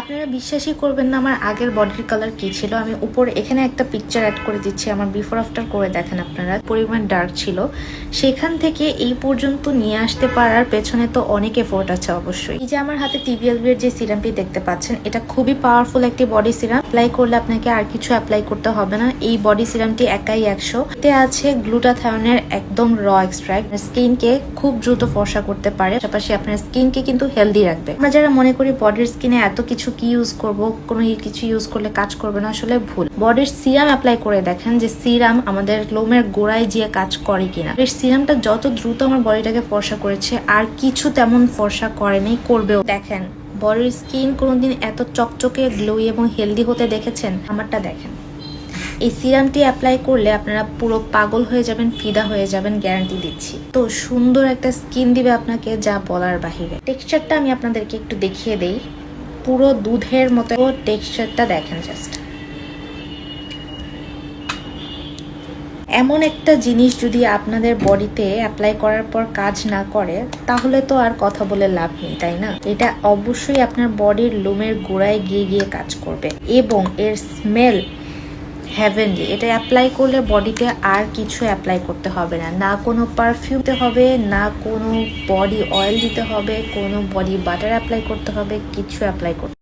আপনারা বিশ্বাসই করবেন না আমার আগের বডির কালার কি ছিল। আমি উপরে এখানে একটা পিকচার অ্যাড করে দিচ্ছি, আমার বিফোর আফটার করে দেখেন আপনারা, পরিমাণ ডার্ক ছিল। সেখান থেকে এই পর্যন্ত নিয়ে আসতে পারার পেছনে তো অনেক এফোর্ট আছে অবশ্যই। এই যে আমার হাতে টিভিএলভি এর যে সিরামটি দেখতে পাচ্ছেন, এটা খুবই পাওয়ারফুল একটি বডি সিরাম অ্যাপ্লাই করলে আপনাকে আর কিছু অ্যাপ্লাই করতে হবে না। এই বডি সিরামটি একাই একশো। এতে আছে গ্লুটাথায়নের একদম র এক্সট্রাক্ট স্কিনকে খুব দ্রুত ফর্সা করতে পারে। পাশাপাশি আপনার স্কিনকে কিন্তু হেলদি রাখবে। আমরা যারা মনে করি বডির স্কিনে এত কিছু কি ইউজ করব, কোনো কিছু ইউজ করলে কাজ করবে না, আসলে ভুল। বডির সিরাম অ্যাপ্লাই করে দেখেন যে সিরাম আমাদের লোমের গোড়ায় গিয়ে কাজ করে কিনা। এই সিরামটা যত দ্রুত আমার বডিটাকে ফর্সা করেছে, আর কিছু তেমন ফর্সা করেনি, করবেও। দেখেন বডির স্কিন কোনোদিন এত চকচকে গ্লোই এবং হেলদি হতে দেখেছেন? আমারটা দেখেন। এই সিরামটি অ্যাপ্লাই করলে আপনারা পুরো পাগল হয়ে যাবেন, ফিদা হয়ে যাবেন গ্যারান্টি দিচ্ছি। তো সুন্দর একটা স্কিন দিবে আপনাকে যা বলার বাহিরে। টেক্সচারটা আমি আপনাদেরকে একটু দেখিয়ে দেই। পুরো দুধের মতো টেক্সচারটা দেখেন জাস্ট এমন একটা জিনিস যদি আপনাদের বডিতে অ্যাপ্লাই করার পর কাজ না করে, তাহলে তো আর কথা বলে লাভ নেই, তাই না? এটা অবশ্যই আপনার বডির লোমের গোড়ায় গিয়ে গিয়ে কাজ করবে এবং এর স্মেল হ্যাভেনলি এটা অ্যাপ্লাই করলে বডিতে আর কিছু অ্যাপ্লাই করতে হবে না। না কোনো পারফিউম দিতে হবে, না কোনো বডি অয়েল দিতে হবে, কোনো বডি বাটার অ্যাপ্লাই করতে হবে, কিছু অ্যাপ্লাই করতে